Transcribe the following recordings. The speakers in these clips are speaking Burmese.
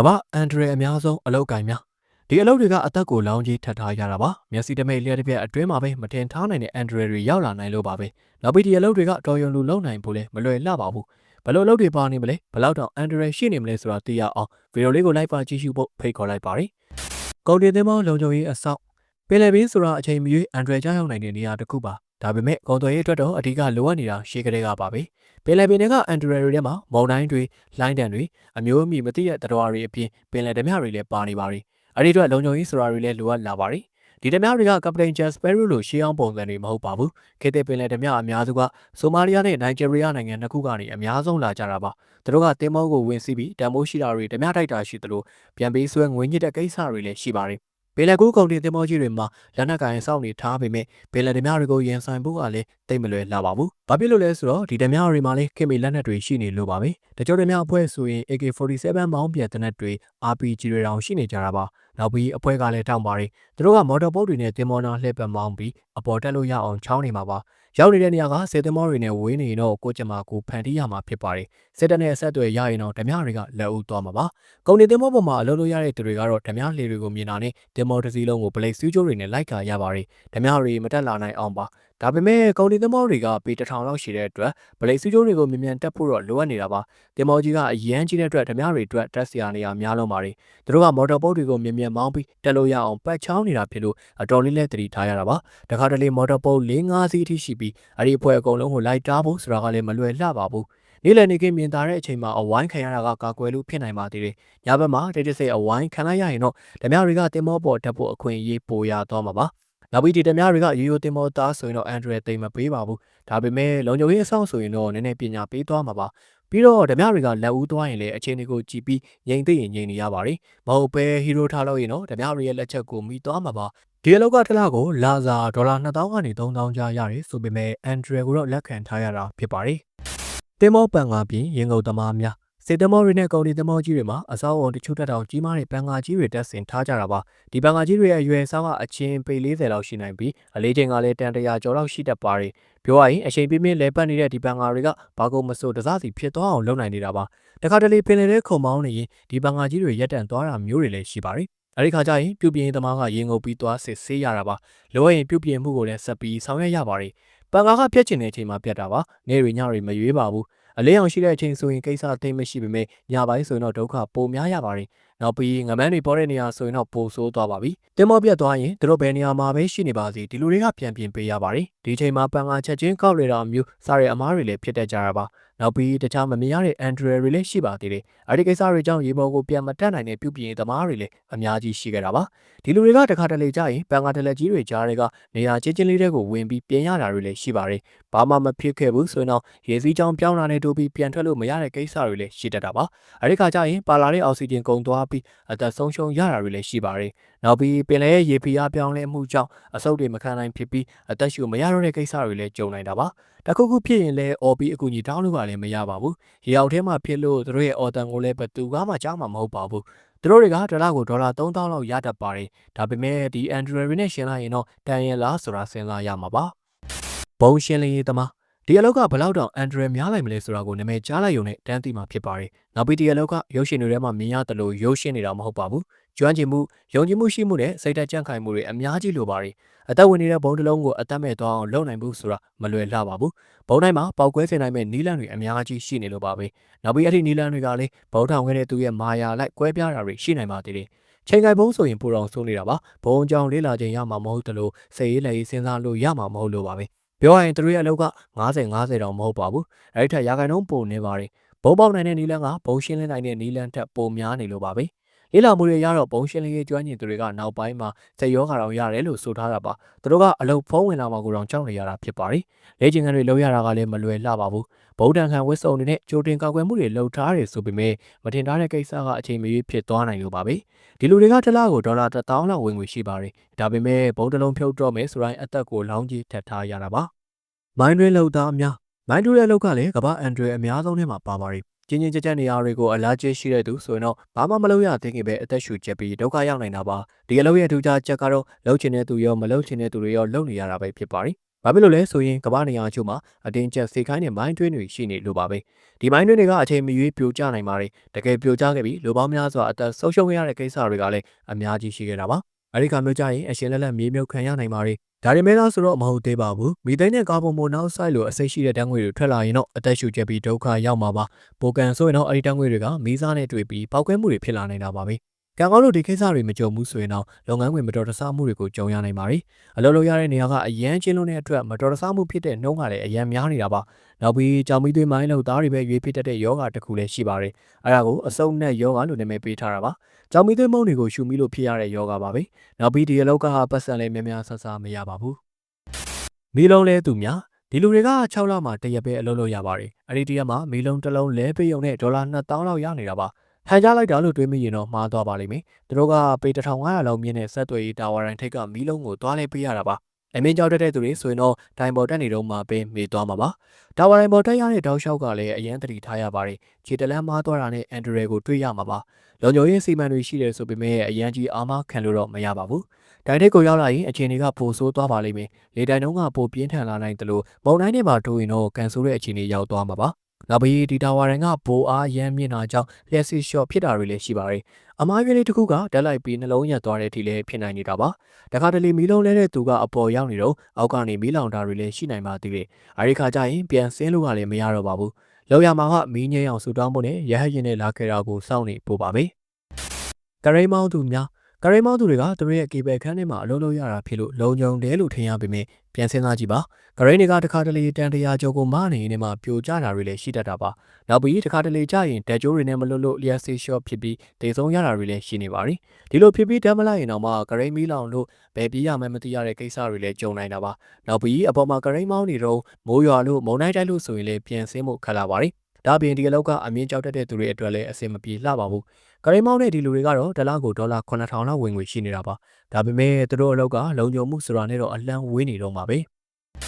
ကမ္ဘာအန်ဒရယ်အများဆုံးအလုတ်ကင်များဒီအလုတ်တွေကအသက်ကိုလောင်းကြီးထပ်ထားရတာပါမျက်စိတမိတ်လျက်တစ်ပြက်အတွင်းမှာပဲမတင်ထားနိုင်တဲ့အန်ဒရယ်တွေရောက်လာနိုင်လို့ပါပဲနောက်ပြီးဒီအလုတ်တွေကတော်ရုံလူလုံနိုင်ဖို့လဲမလွယ်လှပါဘူးဘယ်လိုအလုတ်တွေပါနေမလဲဘယ်လောက်တောင်အန်ဒရယ်ရှိနေမလဲဆိုတာသိရအောင်ဗီဒီယိုလေးကိုလိုက်ပါကြည့်ရှုဖို့ဖိတ်ခေါ်လိုက်ပါတယ်ကုန်တင်သင်းမောလုံခြုံရေးအဆောက်ပင်လယ်ပင်းဆိုတာအချိန်မရွေးအန်ဒရယ်ကြောက်ရောက်နိုင်တဲ့နေရာတစ်ခုပါ ဒါပေမဲ့ကုန်သွယ်ရေးအတွက်တော့အဓိကလိုအပ်နေတာရှေးကလေးကပါပဲပင်လယ်ပင်တွေကအန်ဒရယ်တွေထဲမှာမုန်တိုင်းတွေလိုင်းတန်တွေအမျိုးအမည်မသိတဲ့သတ္တဝါတွေအပြင်ပင်လယ်ဓမြတွေလည်းပါနေပါတယ်အဲ့ဒီအတွက်လုံခြုံရေးဆိုတာတွေလည်းလိုအပ်လာပါတယ်ဒီဓမြတွေကကပတိန်ဂျက်စပယ်ရူလိုရှေးအောင်ပုံစံတွေမဟုတ်ပါဘူးခေတ်သစ်ပင်လယ်ဓမြအများစုကဆိုမာလီယာနဲ့နိုင်ဂျီးရီးယားနိုင်ငံနှစ်ခုကနေအများဆုံးလာကြတာပါသူတို့ကတင်မောကိုဝင်စီးပြီးတန်မိုးရှိတာတွေဓမြတိုက်တာရှိသလိုပြန်ပေးဆွဲငွေညစ်တဲ့ကိစ္စတွေလည်းရှိပါတယ် ပင်လယ်ကူးကုန်တင်သင်္ဘောကြီးတွေမှာလက်နက်ကိုင်စောင့်နေထားပေမဲ့ပင်လယ်ဓမြတွေကိုရင်ဆိုင်ဖို့ကလည်းတိတ်မလွယ်လာပါဘူး။ဘာဖြစ်လို့လဲဆိုတော့ဒီဓမြတွေမှာလည်းခင်မီလက်နက်တွေရှိနေလို့ပါပဲ။တချို့ဓမြအဖွဲ့ဆိုရင် AK47 မောင်းပြန်တဲ့နက်တွေ RPG တွေတောင်ရှိနေကြတာပါ။နောက်ပြီးအဖွဲ့ကလည်းတောင်းပါတယ်။သူတို့ကမော်တော်ဘောတ်တွေနဲ့သင်္ဘောနာလှည့်ပတ်မောင်းပြီးအပေါ်တက်လို့ရအောင်ချောင်းနေမှာပါ။ရောက်နေတဲ့နေရာကစစ်သင်္ဘောတွေနဲ့ဝေးနေရင်တော့ကိုကျမကိုဖန်တီးရမှာဖြစ်ပါတယ်စစ်တပ်နဲ့အဆက်အသွယ်ရရင်တော့ဓမြတွေကလက်ဦးသွားမှာပါကုန်နေသင်္ဘောပေါ်မှာအလုပ်လုပ်ရတဲ့သူတွေကတော့ဓမြလှေတွေကိုမြင်တာနဲ့သင်္ဘောတစ်စီးလုံးကိုပလိတ်စူးကြိုးတွေနဲ့လိုက်ခါရပါတယ်ဓမြတွေမတက်လာနိုင်အောင်ပါ ဒါပေမဲ့ကုန်တင်သင်္ဘောတွေကပေတထောင်လောက်ရှိတဲ့အတွက်ဗလိတ်စူးကျိုးတွေကိုမြ мян တက်ဖို့တော့လိုအပ်နေတာပါ။တင်မောကြီးကအရန်ကြီးတဲ့အတွက်ဓမြတွေအတွက်တက်စရာနေရာများလုံးပါတယ်။သူတို့ကမော်တော်ဘောတ်တွေကိုမြ мян မောင်းပြီးတက်လို့ရအောင်ပတ်ချောင်းနေတာဖြစ်လို့အတော်လေးလက်တတိထားရတာပါ။တခါတလေမော်တော်ဘောတ်၄၅စီးအထိရှိပြီးအဲ့ဒီအဖွဲ့အကုန်လုံးကိုလိုက်တားဖို့ဆိုတာကလည်းမလွယ်လှပါဘူး။နေ့လည်နေကင်းမြင်သာတဲ့အချိန်မှာအဝိုင်းခံရတာကကာကွယ်လို့ဖြစ်နိုင်ပါသေးတယ်။ညဘက်မှာတိတ်တဆိတ်အဝိုင်းခံလိုက်ရရင်တော့ဓမြတွေကတင်မောပေါ်တက်ဖို့အခွင့်အရေးပိုရသွားမှာပါ။ နောက်ပြီးဒီတများတွေကရိုးရိုးတင်မောသားဆိုရင်တော့အန်ဒရယ်သိမ်းမပေးပါဘူးဒါပေမဲ့လုံခြုံရေးအဆောင်ဆိုရင်တော့နည်းနည်းပညာပေးသွားမှာပါပြီးတော့ဓမြတွေကလက်ဦးသွားရင်လည်းအခြေအနေကိုကြည့်ပြီးငြိမ်သိရင်ငြိမ်နေရပါတယ်မဟုတ်ပဲဟီရိုထားလို့ရင်တော့ဓမြတွေရဲ့လက်ချက်ကိုမိသွားမှာပါဒီအလောက်ကတစ်လကိုလာစာဒေါ်လာ2000ကနေ3000ကြားရတယ်ဆိုပေမဲ့အန်ဒရယ်ကိုတော့လက်ခံထားရတာဖြစ်ပါတယ်တင်မောပန်ငါပြင်ရင်ကုန်သမားများ စေတမောတွေနဲ့ကုန်ဒီသမောကြီးတွေမှာအစောအုံတချို့တက်တောင်ကြီးမားတဲ့ပန်ကာကြီးတွေတက်ဆင်ထားကြတာပါဒီပန်ကာကြီးတွေရဲ့အရွယ်စားကအချင်းပေ40လောက်ရှိနိုင်ပြီးအလေးချိန်ကလည်းတန်တရာကျော်လောက်ရှိတတ်ပါတယ်ပြောရရင်အချိန်ပြင်းပြင်းလဲပတ်နေတဲ့ဒီပန်ကာတွေကဘာကုန်မစိုးတစားစီဖြစ်သွားအောင်လုပ်နိုင်နေတာပါတခါတလေပင်လယ်ထဲခုံမောင်းနေရင်ဒီပန်ကာကြီးတွေရက်တန့်သွားတာမျိုးတွေလည်းရှိပါတယ်အဲ့ဒီခါကျရင်ပြုတ်ပြင်းသမားကရင်ငုပ်ပြီးသွားစစ်ဆေးရတာပါလိုအပ်ရင်ပြုတ်ပြင်းမှုကိုလည်းဆက်ပြီးဆောင်ရွက်ရပါတယ်ပန်ကာကပြက်ချင်တဲ့အချိန်မှာပြတ်တာပါနေရီညရီမရွေးပါဘူး အလေးအောင်ရှိတဲ့အချိန်ဆိုရင်ကိစ္စသိမ့်မရှိပေမဲ့ညပိုင်းဆိုရင်တော့ဒုက္ခပိုများရပါတယ်။ နောက်ပြီးငမန်းတွေပေါ်တဲ့နေရာဆိုရင်တော့ပိုဆိုးသွားပါပြီ။တင်မောပြတ်သွားရင်တို့ဘယ်နေရာမှာပဲရှိနေပါစေဒီလူတွေကပြန်ပြင်ပေးရပါတယ်။ဒီချိန်မှာပန်ကာချက်ချင်းကောက်လေတာမျိုးစားရအမားတွေလည်းဖြစ်တတ်ကြတာပါ။နောက်ပြီးတခြားမမြင်ရတဲ့အန်ဒရယ်တွေလည်းရှိပါသေးတယ်။အဲဒီကိစ္စတွေကြောင့်ရေမောကိုပြန်မတက်နိုင်တဲ့ပြုပြင်သမားတွေလည်းအများကြီးရှိခဲ့တာပါ။ဒီလူတွေကတခါတလေကြာရင်ပန်ကာတလက်ကြီးတွေကြားတွေကနေရာချင်းချင်းလေးတွေကိုဝင်ပြီးပြင်ရတာတွေလည်းရှိပါတယ်။ဘာမှမဖြစ်ခဲ့ဘူးဆိုရင်တော့ရေစီးကြောင်ပြောင်းလာတဲ့တိုးပြီးပြန်ထွက်လို့မရတဲ့ကိစ္စတွေလည်းရှိတတ်တာပါ။အဲဒီခါကျရင်ပါလာတဲ့အောက်ဆီဂျင်ကုန်သွားပြီးအသက်ဆုံးရှုံးရတာတွေလည်းရှိပါတယ်။နောက်ပြီးပင်လယ်ရဲ့ရေဖိအားပြောင်းလဲမှုကြောင့်အဆုတ်တွေမခံနိုင်ဖြစ်ပြီးအသက်ရှူမရတော့တဲ့ကိစ္စတွေလည်းကြုံနိုင်တာပါ။တခုခုဖြစ်ရင်လည်းအော်ပြီးအကူအညီတောင်းလို့ကလည်းမရပါဘူး။ရေအောက်ထဲမှာဖြစ်လို့သူတို့ရဲ့အော်တန်ကိုလည်းဘယ်သူမှကြားမှာမဟုတ်ပါဘူး။သူတို့တွေကဒေါ်လာကိုဒေါ်လာ3000လောက်ရတတ်ပါတယ်။ဒါပေမဲ့ဒီအန်ဒရယ်နဲ့ရှင်းလိုက်ရင်တော့တန်ရလားဆိုတာစဉ်းစားရမှာပါ။ဘုံရှင်းလင်းရေးသမား ဒီအလောက်ကဘလောက်တောင်အန်ဒရယ်များနိုင်မလဲဆိုတာကိုနာမည်ကြားလိုက်ရုံနဲ့တန်းသိမှာဖြစ်ပါတယ်။နောက်ပြီးဒီအလောက်ကရုပ်ရှင်တွေထဲမှာမြင်ရတယ်လို့ရုပ်ရှင်နေတာမဟုတ်ပါဘူး။ကျွမ်းကျင်မှု၊ယုံကြည်မှုရှိမှုနဲ့စိတ်ဓာတ်ကြံ့ခိုင်မှုတွေအများကြီးလိုပါတယ်။အသက်ဝင်နေတဲ့ဘုံတစ်လုံးကိုအသက်မဲ့သွားအောင်လုပ်နိုင်ဖို့ဆိုတာမလွယ်လှပါဘူး။ဘုံတိုင်းမှာပေါက်ကွဲစေနိုင်မဲ့နီးလန့်တွေအများကြီးရှိနေလို့ပါပဲ။နောက်ပြီးအဲ့ဒီနီးလန့်တွေကလည်းဘုံထောင်ခဲ့တဲ့သူရဲ့မာယာလိုက်ကွဲပြားတာတွေရှိနိုင်ပါသေးတယ်။ချိန်ကိုင်ဘုံဆိုရင်ပူတော်ဆိုးနေတာပါဘုံကြောင်လေးလာခြင်းရမှာမဟုတ်တလို့စိတ်ရေးလည်းစဉ်းစားလို့ရမှာမဟုတ်လို့ပါပဲ ပြောရရင်သူတို့ရဲ့အလုပ်က90 50တောင်မဟုတ်ပါဘူးအဲ့ဒီထက်ရာခိုင်နှုန်းပိုနေပါတယ်ဘုံပေါက်နိုင်တဲ့နီလန်းကဘုံရှင်းလင်းနိုင်တဲ့နီလန်းထက်ပိုများနေလို့ပါပဲလေးလာမှုတွေရတော့ဘုံရှင်းလင်းရေးကျွမ်းကျင်သူတွေကနောက်ပိုင်းမှာစက်ရောဂါတောင်ရတယ်လို့ဆိုထားတာပါသူတို့ကအလုပ်ဖုံးဝင်လာမှကိုတောင်ကြောက်နေရတာဖြစ်ပါတယ်လေ့ကျင့်ခန်းတွေလုပ်ရတာကလည်းမလွယ်လှပါဘူးဗုဒ္ဓံခံဝစ်စုံတွေနဲ့ကြိုတင်ကောက်ွယ်မှုတွေလှုပ်ထားတယ်ဆိုပေမဲ့မတင်ထားတဲ့ကိစ္စကအချိန်မရွေးဖြစ်သွားနိုင်လို့ပါပဲဒီလူတွေကတစ်လကိုဒေါ်လာ1000လောက်ဝင်ငွေရှိပါတယ်ဒါပေမဲ့ဘုံတလုံးဖြုတ်တော့မယ်ဆိုတိုင်းအသက်ကိုလောင်းကြီးထပ်ထားရတာပါ မိုင်းတွင်းလောက်သားအများမိုင်းတွင်းရဲ့လောက်ကလည်းကမ္ဘာအန်ဒရယ်အများဆုံးထဲမှာပါပါတယ်ကျင်းချင်းကြက်ကြက်နေရာတွေကိုအလားကျရှိတဲ့သူဆိုရင်တော့ဘာမှမလုပ်ရသေးခင်ပဲအသက်ရှူချက်ပြီးဒုက္ခရောက်နိုင်တာပါဒီအလုပ်ရဲ့ထူးခြားချက်ကတော့လှုပ်ချင်တဲ့သူရောမလှုပ်ချင်တဲ့သူတွေရောလုပ်နေရတာပဲဖြစ်ပါတယ်။ဘာဖြစ်လို့လဲဆိုရင်ကမ္ဘာနေရာအချို့မှာအတင်းကျပ်စေခိုင်းတဲ့မိုင်းတွင်းတွေရှိနေလို့ပါပဲ။ဒီမိုင်းတွင်းတွေကအချိန်မရွေးပြိုကျနိုင်ပါတယ်။တကယ်ပြိုကျခဲ့ပြီးလူပေါင်းများစွာအသက်ဆုံးရှုံးခဲ့ရတဲ့ကိစ္စတွေကလည်းအများကြီးရှိခဲ့တာပါ။အဲဒီကမျိုးကြရင်အရှင်လက်လက်မြေမြုပ်ခံရနိုင်ပါတယ်။ ဒါရီမဲလားဆိုတော့မဟုတ်သေးပါဘူး။မီသိန်းနဲ့ကာဗွန်မိုနောက်ဆိုက်လိုအစိတ်ရှိတဲ့ဓာတ်ငွေတွေထွက်လာရင်တော့အသက်ရှူကျက်ပြီးဒုက္ခရောက်မှာပါ။ပိုကန်ဆိုရင်တော့အဲဒီဓာတ်ငွေတွေကမီးစားနဲ့တွေ့ပြီးပောက်ကွဲမှုတွေဖြစ်လာနေတာပါပဲ။ ကံကောင်းလို့ဒီကိစ္စတွေမကြုံဘူးဆိုရင်တော့လုပ်ငန်းခွင်မတော်တဆမှုတွေကိုကြုံရနိုင်ပါတယ်။အလုပ်လုပ်ရတဲ့နေရာကအရန်ချင်းလုံးတဲ့အတွက်မတော်တဆမှုဖြစ်တဲ့နှုန်းကလည်းအရန်များနေတာပါ။နောက်ပြီးကြောင်မီသွေးမိုင်းလောက်သားတွေပဲရွေးဖြစ်တတ်တဲ့ယောဂတစ်ခုလည်းရှိပါတယ်။အဲဒါကိုအစုံနဲ့ယောဂလို့နာမည်ပေးထားတာပါ။ကြောင်မီသွေးမုံတွေကိုရှူမိလို့ဖြစ်ရတဲ့ယောဂပါပဲ။နောက်ပြီးဒီအလောက်ကပတ်စံလည်းများများဆဆမရပါဘူး။မီလုံးလဲသူများဒီလူတွေက6လမှတရက်ပဲအလုပ်လုပ်ရပါတယ်။အဲ့ဒီတရက်မှာမီလုံးတစ်လုံးလဲပေးုံနဲ့ဒေါ်လာ2000လောက်ရနေတာပါ။ ဟန်ကြလိုက်တာလို့တွေးမိရင်တော့မှားသွားပါလိမ့်မယ်။သူတို့ကပေ1500လောက်မြင့်တဲ့ဆက်သွယ်ရေးတာဝါတိုင်းထိပ်ကမီးလုံးကိုသွားလဲပေးရတာပါ။အမင်းကြောက်တဲ့သူတွေဆိုရင်တော့တိုင်ပေါ်တက်နေတော့မှပဲမေးသွားမှာပါ။တာဝါတိုင်းပေါ်တက်ရတဲ့တောက်လျှောက်ကလည်းအရန်တတိထားရပါတယ်။ခြေတလန်းမားသွားတာနဲ့အန်ဒရယ်ကိုတွေးရမှာပါ။လုံခြုံရေးစီမံတွေရှိတယ်ဆိုပေမဲ့အရန်ကြီးအာမခံလို့တော့မရပါဘူး။တိုင်ထိပ်ကိုရောက်လာရင်အခြေအနေကပိုဆိုးသွားပါလိမ့်မယ်။လေတိုင်တုံးကပိုပြင်းထန်လာနိုင်တယ်လို့မုံတိုင်းထဲမှာတိုးရင်တော့ကန်ဆိုးတဲ့အခြေအနေရောက်သွားမှာပါ။ နောက်ပြီးဒီတာဝါရန်ကဘိုးအားရမ်းမြင့်တာကြောင့်လျှက်စီရှော့ဖြစ်တာတွေလည်းရှိပါတယ်။အမားပြလေးတစ်ခုကတက်လိုက်ပြီးနှလုံးရက်သွားတဲ့အထိလည်းဖြစ်နိုင်နေတာပါ။တခါတလေမီးလုံးလဲတဲ့သူကအပေါ်ရောက်နေတော့အောက်ကနေမီးလောင်တာတွေလည်းရှိနိုင်ပါသေးတယ်။အဲဒီခါကျရင်ပြန်ဆင်းလို့ကလည်းမရတော့ပါဘူး။လောက်ရမှာကမီးငဲအောင်ဆူတောင်းဖို့နဲ့ရဟရင်နဲ့လာခဲ့တာကိုစောင့်နေပို့ပါပဲ။ကရိမောင်းသူများ ကရိမောင်းသူတွေကသူတို့ရဲ့ကေဘယ်ခန်းထဲမှာအလုပ်လုပ်ရတာဖြစ်လို့လုံခြုံတယ်လို့ထင်ရပေမဲ့ပြန်စဉ်းစားကြည့်ပါဂရိန်းတွေကတခါတလေတန်တရာကျော်ကိုမနေနေမှာပြိုကျတာတွေလည်းရှိတတ်တာပါနောက်ပြီးတခါတလေကြာရင်ဓာတ်ကြိုးတွေနဲ့မလွတ်လို့လျှက်ဆေးရှော့ဖြစ်ပြီးဒေဆုံးရတာတွေလည်းရှိနေပါတယ်ဒီလိုဖြစ်ပြီးတမ်းမလိုက်ရင်တော့မှဂရိန်းမီးလောင်လို့ဘယ်ပြေးရမှန်းမသိရတဲ့ကိစ္စတွေလည်းကြုံနိုင်တာပါနောက်ပြီးအပေါ်မှာဂရိန်းမောင်းနေတော့မိုးရွာလို့မုန်တိုင်းတိုက်လို့ဆိုရင်လည်းပြန်ဆင်းဖို့ခက်လာပါတယ် ဒါပြင်ဒီအလောက်ကအမြင့်ကြောက်တတ်တဲ့သူတွေအတွက်လည်းအဆင်မပြေလှပါဘူး။ကရိမောင်းတဲ့ဒီလူတွေကတော့ဒလကိုဒေါ်လာ9000လောက်ဝင်ငွေရှိနေတာပါ။ဒါပေမဲ့သူတို့အလောက်ကလုံခြုံမှုဆိုတာနဲ့တော့အလန့်ဝေးနေတော့မှာပဲ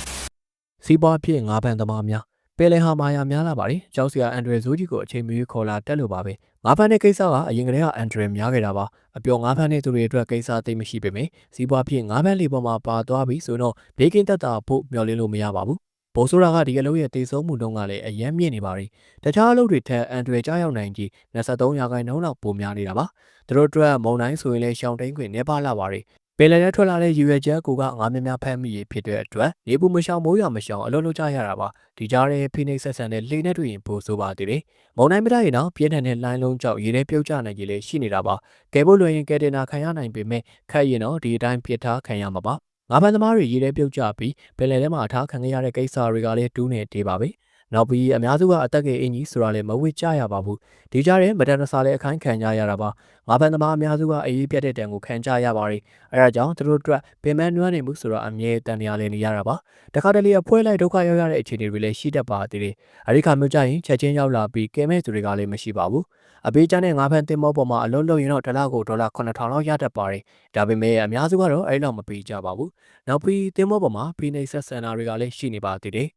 ။စီးပွားဖြစ်ငါးပန်းသမားများပယ်လယ်ဟာမာယာများလာပါတယ်။ကျောက်စရာအန်ဒရယ်ဇိုးကြီးကိုအချိန်မီခေါ်လာတက်လို့ပါပဲ။ငါးဖမ်းတဲ့ကိစ္စကအရင်ကတည်းကအန်ဒရယ်များခဲ့တာပါ။အပျော်ငါးဖမ်းတဲ့သူတွေအတွက်ကိစ္စသိမရှိပေမယ့်စီးပွားဖြစ်ငါးဖမ်းလေးပေါ်မှာပါသွားပြီဆိုတော့ဘေးကင်းတက်တာဖို့မျှော်လင့်လို့မရပါဘူး။ ပိုဆိုရာကဒီအလုပ်ရဲ့တေဆုံးမှုတုန်းကလည်းအယမ်းမြင့်နေပါပြီ။တခြားအလုပ်တွေထက်အန်ဒရယ်ကြားရောက်နိုင်ကြီး23ရာခိုင်နှုန်းလောက်ပိုများနေတာပါ။သူတို့အတွက်မုံတိုင်းဆိုရင်လည်းရှောင်းတိန်ခွင့်နေပါလာပါရီပယ်လယ်ထဲထွက်လာတဲ့ရွယ်ချက်ကိုကငါးများများဖမ်းမိရဖြစ်တဲ့အတွက်နေပူမရှောင်မိုးရွာမရှောင်အလုပ်လုပ်ကြရတာပါဒီကြားထဲဖိနှိပ်ဆက်ဆံတဲ့လှေနဲ့တွေ့ရင်ပိုဆိုးပါသေးတယ်မုံတိုင်းမတိုက်ရင်တော့ပြင်းထန်တဲ့လိုင်းလုံးကြောက်ရေထဲပြုတ်ကျနိုင်ကြီးလည်းရှိနေတာပါကဲဖို့လွယ်ရင်ကဲတင်နာခံရနိုင်ပေမဲ့ခက်ရင်တော့ဒီအတိုင်းပြစ်ထားခံရမှာပါ ငါးပန်းသမားတွေရေထဲပြုတ်ကျပြီးပယ်လယ်ထဲမှာအထားခံရတဲ့ကိစ္စတွေကလည်းတူးနေတေးပါပဲနောက်ပြီးအများစုကအသက်ကြီးအင်ကြီးဆိုတာလည်းမဝစ်ကြရပါဘူးဒီကြားထဲမတန်တဆာလည်းအခိုင်းခံကြရတာပါငါးဖန်သမားအများစုကအေးပြတ်တဲ့တန်ကိုခံကြရပါတယ်အဲဒါကြောင့်သူတို့အတွက်ပင်မနွမ်းနေမှုဆိုတော့အမြဲတန်တရားလည်းနေရတာပါတခါတလေအဖွဲလိုက်ဒုက္ခရောက်ရတဲ့အခြေအနေတွေလည်းရှိတတ်ပါသေးတယ်အဲဒီခါမျိုးကြရင်ချက်ချင်းရောက်လာပြီးကဲမဲ့သူတွေကလည်းမရှိပါဘူး အပေးချမ်းတဲ့ငါးဖန်တင်မောပေါ်မှာအလုံးလုံးရင်တော့တစ်လကိုဒေါ်လာ9000လောက်ရတတ်ပါတယ်ဒါပေမဲ့အများစုကတော့အဲ့လောက်မပေးကြပါဘူးနောက်ပြီးတင်မောပေါ်မှာဖိနေဆက်ဆန်တာတွေကလည်းရှိနေပါသေးတယ်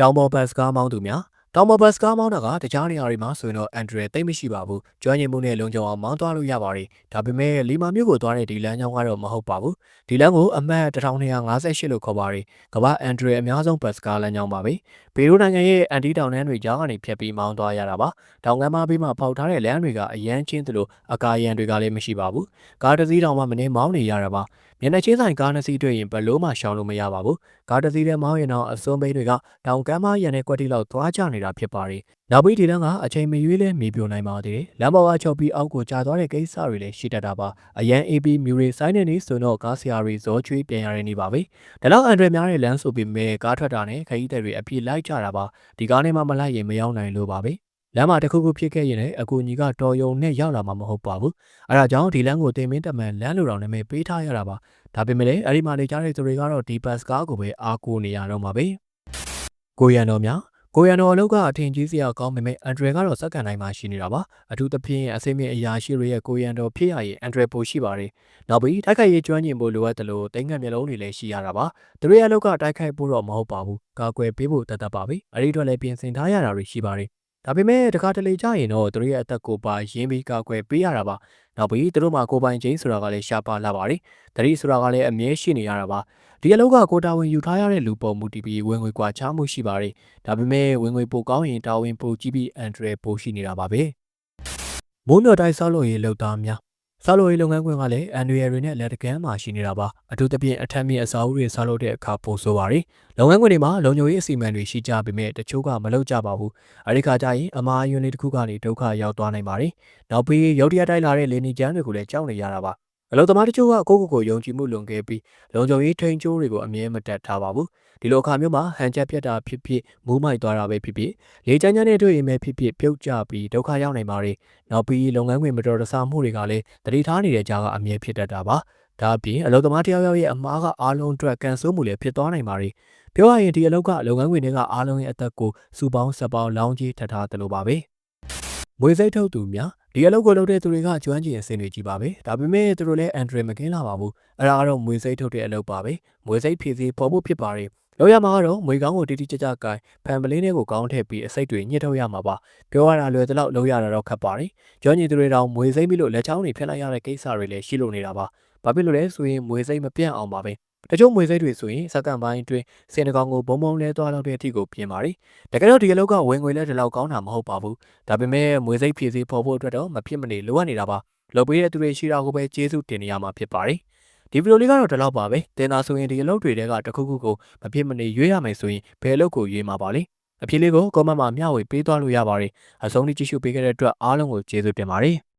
တောင်ပေါ်ဘတ်စကားမောင်းသူများ တောင်ပေါ်ဘတ်စကားမောင်းတာကတခြားနေရာတွေမှာဆိုရင်တော့အန်ဒရယ်တိတ်မရှိပါဘူးကျွမ်းကျင်မှုနဲ့လုံခြုံအောင်မောင်းသွားလို့ရပါတယ်ဒါပေမဲ့လီမာမြို့ကိုသွားတဲ့ဒီလမ်းကြောင်းကတော့မဟုတ်ပါဘူးဒီလမ်းကိုအမှတ်1258လို့ခေါ်ပါတယ်ကမ္ဘာအန်ဒရယ်အများဆုံးဘတ်စကားလမ်းကြောင်းပါပဲဘေရိုနိုင်ငံရဲ့အန်တီတောင်တန်းတွေကြားကနေဖြတ်ပြီးမောင်းသွားရတာပါတောင်ကမ်းမဘေးမှာပေါက်ထားတဲ့လမ်းတွေကအရန်ချင်းသလိုအကာရန်တွေကလည်းမရှိပါဘူးကားတစ်စီးတောင်မှမနေမောင်းနေရတာပါ မျက်နှာချင်းဆိုင်ကားနှစ်စီးတွေ့ရင်ဘလို့မှရှောင်လို့မရပါဘူးကားတစ်စီးထဲမောင်းရင်တော့အစွန်းဘိန်းတွေကတောင်ကမ်းမရန်နဲ့ကွက်တိလောက်သွားကြနေတာဖြစ်ပါတယ်နောက်ပြီးဒီလမ်းကအချိန်မရွေးလဲမြေပြိုနိုင်ပါသေးတယ်လမ်းပေါ်ကချုပ်ပြီးအောက်ကိုကျသွားတဲ့ကိစ္စတွေလည်းရှိတတ်တာပါအရန် AB မြူရီဆိုင်နေနေဆိုတော့ကားဆရာတွေဇောချွေးပြန်ရနေပါပဲဒါလောက်အန်ဒရယ်များတဲ့လမ်းဆိုပေမဲ့ကားထွက်တာနဲ့ခရီးသည်တွေအပြည့်လိုက်ကြတာပါဒီကားနဲ့မှမလိုက်ရင်မရောက်နိုင်လို့ပါပဲ လမ်းမှာတစ်ခုခုဖြစ်ခဲ့ရင်လည်းအကူကြီးကတော်ယုံနဲ့ရောက်လာမှာမဟုတ်ပါဘူးအဲဒါကြောင့်ဒီလမ်းကိုတင်မင်းတမန်လမ်းလိုတော်နာမည်ပေးထားရတာပါဒါပေမဲ့လည်းအဲ့ဒီမှာနေကြတဲ့သူတွေကတော့ဒီဘတ်ကားကိုပဲအားကိုးနေရတော့မှာပဲကိုရန်တော်များကိုရန်တော်အလုပ်ကအထင်ကြီးစရာကောင်းပေမဲ့အန်ဒရယ်ကတော့စက္ကန့်တိုင်းမှာရှိနေတာပါအထူးသဖြင့်အစိမ့်မြင့်အရာရှိတွေရဲ့ကိုရန်တော်ဖြစ်ရရင်အန်ဒရယ်ပိုရှိပါတယ်နောက်ပြီးတိုက်ခိုက်ရေးကျွမ်းကျင်ဖို့လိုအပ်တယ်လို့တိမ်ငံမျိုးလုံးတွေလည်းရှိရတာပါသူတို့ရဲ့အလုပ်ကတိုက်ခိုက်ဖို့တော့မဟုတ်ပါဘူးကာကွယ်ပေးဖို့တတ်တတ်ပါပဲအဲ့ဒီအတွက်လည်းပြင်ဆင်ထားရတာတွေရှိပါတယ် ဒါပေမဲ့တခါတလေကြာရင်တော့သူတို့ရဲ့အသက်ကိုပါရင်းပြီးကာကွယ်ပေးရတာပါနောက်ပြီးသူတို့မှာကိုယ်ပိုင်ချင်းဆိုတာကလည်းရှားပါလာပါတယ်တတိဆိုတာကလည်းအမြဲရှိနေရတာပါဒီအလုပ်ကကိုတာဝန်ယူထားရတဲ့လူပုံမူတည်ပြီးဝင်ငွေကွာခြားမှုရှိပါတယ်ဒါပေမဲ့ဝင်ငွေပိုကောင်းရင်တာဝန်ပိုကြီးပြီးအန်ဒရယ်ပိုရှိနေတာပါပဲမိုးမြော်တိုင်းဆောက်လုပ်ရေးလုပ်သားများ ဆောက်လုပ်ရေးလုပ်ငန်းခွင်ကလည်းအန်ဒရယ်တွေနဲ့လက်တကမ်းမှာရှိနေတာပါအထူးသဖြင့်အထက်မြင့်အစာအုပ်တွေဆောက်လုပ်တဲ့အခါပိုဆိုးပါတယ်လုပ်ငန်းခွင်တွေမှာလုံခြုံရေးအစီအမံတွေရှိကြပေမဲ့တချို့ကမလုပ်ကြပါဘူးအဲဒီခါကျရင်အမားအယွန်းလေးတစ်ခုကနေဒုက္ခရောက်သွားနိုင်ပါတယ်နောက်ပြီးရုတ်တရက်တိုက်လာတဲ့လေနီကျန်းတွေကိုလည်းကြောက်နေရတာပါ အလုံသမားတချို့ကကိုယ့်ကိုယ်ကိုယုံကြည်မှုလွန်ခဲ့ပြီးလုံခြုံရေးထိန်ချိုးတွေကိုအမြဲမတက်ထားပါဘူးဒီလိုအခါမျိုးမှာဟန်ချက်ပြတ်တာဖြစ်ဖြစ်မူးမိုက်သွားတာပဲဖြစ်ဖြစ်လေချမ်းချမ်းနဲ့တွေ့ရင်ပဲဖြစ်ဖြစ်ပြုတ်ကျပြီးဒုက္ခရောက်နိုင်ပါတယ်နောက်ပြီးလုပ်ငန်းခွင်မတော်တဆမှုတွေကလည်းတတိထားနေတဲ့ကြားကအမြဲဖြစ်တတ်တာပါဒါအပြင်အလုပ်သမားတယောက်ယောက်ရဲ့အမားကအားလုံးအတွက်ကန်ဆိုးမှုလည်းဖြစ်သွားနိုင်ပါတယ်ပြောရရင်ဒီအလုပ်ကလုပ်ငန်းခွင်တွေကအားလုံးရဲ့အသက်ကိုစူပေါင်းဆက်ပေါင်းလောင်းကြီးထပ်ထားတယ်လို့ပါပဲမွေစိတ်ထုတ်သူများ ဒီအလုပ်ကိုလုပ်တဲ့သူတွေကကျွမ်းကျင်အစင်တွေကြီးပါပဲဒါပေမဲ့သူတို့လည်းအန်ဒရယ်မကင်းလာပါဘူးအဲ့ဒါကတော့မွေစိတ်ထုတ်တဲ့အလုပ်ပါပဲမွေစိတ်ဖြည့်စည်းပေါ်ဖို့ဖြစ်ပါတယ်လောက်ရမှာကတော့မွေကောင်းကိုတိတိကျကျကိုင်ဖန်ပလင်းတွေကိုကောင်းထည့်ပြီးအစိတ်တွေညှစ်ထုတ်ရမှာပါပြောရတာလွယ်တလောက်လုပ်ရတာတော့ခက်ပါတယ်ကျွမ်းကျင်သူတွေတောင်မွေစိတ်ပြီးလို့လက်ချောင်းတွေဖျက်လိုက်ရတဲ့ကိစ္စတွေလည်းရှိလို့နေတာပါဘာဖြစ်လို့လဲဆိုရင်မွေစိတ်မပြန့်အောင်ပါပဲ တချို့မွေစိတ်တွေဆိုရင်စက္ကန့်ပိုင်းအတွင်းစင်တကောင်ကိုဘုံဘုံလဲသွားတော့တဲ့အထိကိုပြင်ပါတယ်တကယ်တော့ဒီအလုပ်ကဝင်ငွေလဲဒီလောက်ကောင်းတာမဟုတ်ပါဘူးဒါပေမဲ့မွေစိတ်ဖြည့်စည်းဖို့ဖို့အတွက်တော့မဖြစ်မနေလိုအပ်နေတာပါလုပ်ပေးတဲ့သူတွေရှိတာကိုပဲကျေးဇူးတင်နေရမှာဖြစ်ပါတယ်ဒီဗီဒီယိုလေးကတော့ဒီလောက်ပါပဲတင်တာဆိုရင်ဒီအလုပ်တွေတဲကတစ်ခုခုကိုမဖြစ်မနေရွေးရမယ်ဆိုရင်ဘယ်အလုပ်ကိုရွေးမှာပါလဲအဖြေလေးကို comment မှာမျှဝေပေးသွားလို့ရပါတယ်အဆုံးထိကြည့်ရှုပေးခဲ့တဲ့အတွက်အားလုံးကိုကျေးဇူးတင်ပါတယ်